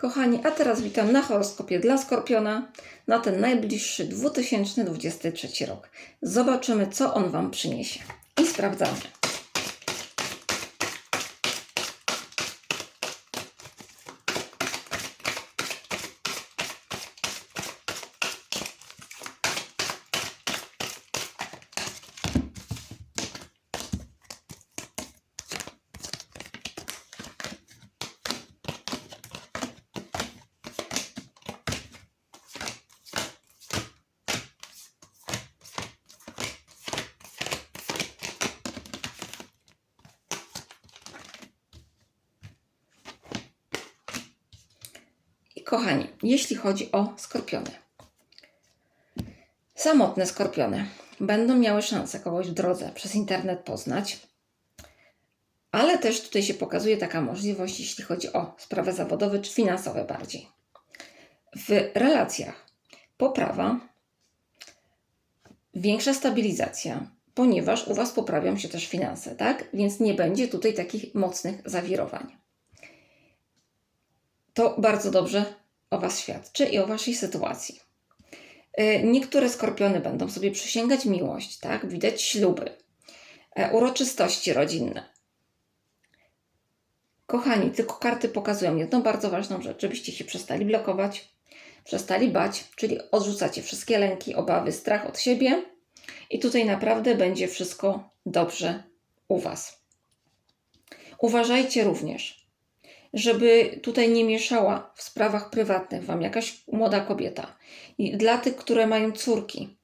Kochani, a teraz witam na horoskopie dla Skorpiona na ten najbliższy 2023 rok. Zobaczymy, co on Wam przyniesie. I sprawdzamy. Kochani, jeśli chodzi o skorpiony. Samotne skorpiony będą miały szansę kogoś w drodze przez internet poznać, ale też tutaj się pokazuje taka możliwość, jeśli chodzi o sprawy zawodowe czy finansowe bardziej. W relacjach poprawa, większa stabilizacja, ponieważ u Was poprawią się też finanse, tak? Więc nie będzie tutaj takich mocnych zawirowań to bardzo dobrze o Was świadczy i o Waszej sytuacji. Y, Niektóre skorpiony będą sobie przysięgać miłość, tak? Widać śluby, e, uroczystości rodzinne. Kochani, tylko karty pokazują jedną bardzo ważną rzecz, żebyście się przestali blokować, przestali bać, czyli odrzucacie wszystkie lęki, obawy, strach od siebie i tutaj naprawdę będzie wszystko dobrze u Was. Uważajcie również, żeby tutaj nie mieszała w sprawach prywatnych Wam jakaś młoda kobieta. I dla tych, które mają córki,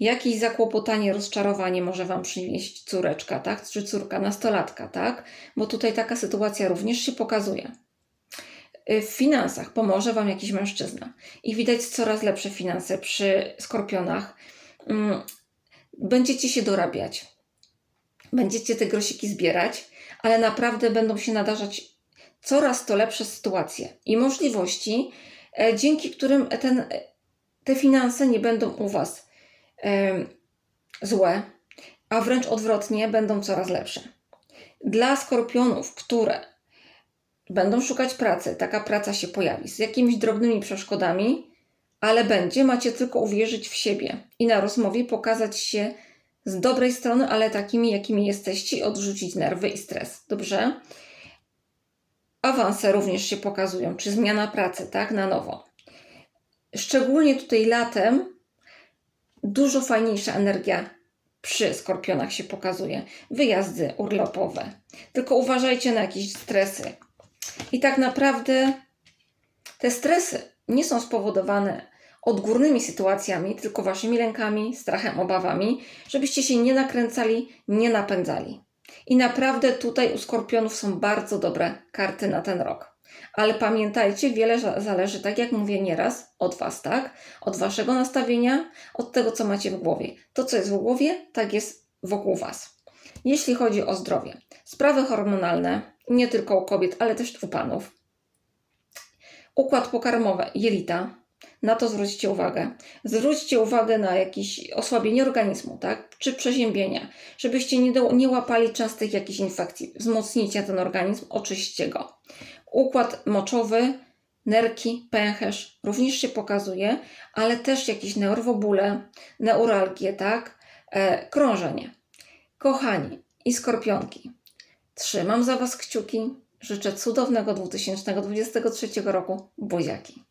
jakieś zakłopotanie, rozczarowanie może Wam przynieść córeczka, tak? Czy córka nastolatka, tak? Bo tutaj taka sytuacja również się pokazuje. Y, W finansach pomoże Wam jakiś mężczyzna. I widać coraz lepsze finanse przy skorpionach. Mm, Będziecie się dorabiać. Będziecie te grosiki zbierać, ale naprawdę będą się nadarzać coraz to lepsze sytuacje i możliwości, e, dzięki którym ten, e, te finanse nie będą u Was złe, a wręcz odwrotnie będą coraz lepsze. Dla skorpionów, które będą szukać pracy, taka praca się pojawi z jakimiś drobnymi przeszkodami, ale będzie, macie tylko uwierzyć w siebie i na rozmowie pokazać się z dobrej strony, ale takimi, jakimi jesteście odrzucić nerwy i stres. Dobrze? Awanse również się pokazują, czy zmiana pracy, tak, na nowo. Szczególnie tutaj latem dużo fajniejsza energia przy skorpionach się pokazuje. Wyjazdy urlopowe. Tylko uważajcie na jakieś stresy. I tak naprawdę te stresy nie są spowodowane odgórnymi sytuacjami, tylko waszymi lękami, strachem, obawami, żebyście się nie nakręcali, nie napędzali. I naprawdę tutaj u skorpionów są bardzo dobre karty na ten rok. Ale pamiętajcie, wiele za- zależy, tak jak mówię nieraz, od Was, tak? Od Waszego nastawienia, od tego, co macie w głowie. To, co jest w głowie, tak jest wokół Was. Jeśli chodzi o zdrowie, sprawy hormonalne, nie tylko u kobiet, ale też u panów. Układ pokarmowy, jelita, na to zwróćcie uwagę. Zwróćcie uwagę na jakieś osłabienie organizmu, tak? Czy przeziębienia, żebyście nie, do, nie łapali częstych jakichś infekcji. Wzmocnijcie ten organizm, oczyście go. Układ moczowy, nerki, pęcherz również się pokazuje, ale też jakieś nerwobóle, neuralgie, tak? E, krążenie. Kochani i skorpionki, trzymam za Was kciuki. Życzę cudownego 2023 roku. Buziaki.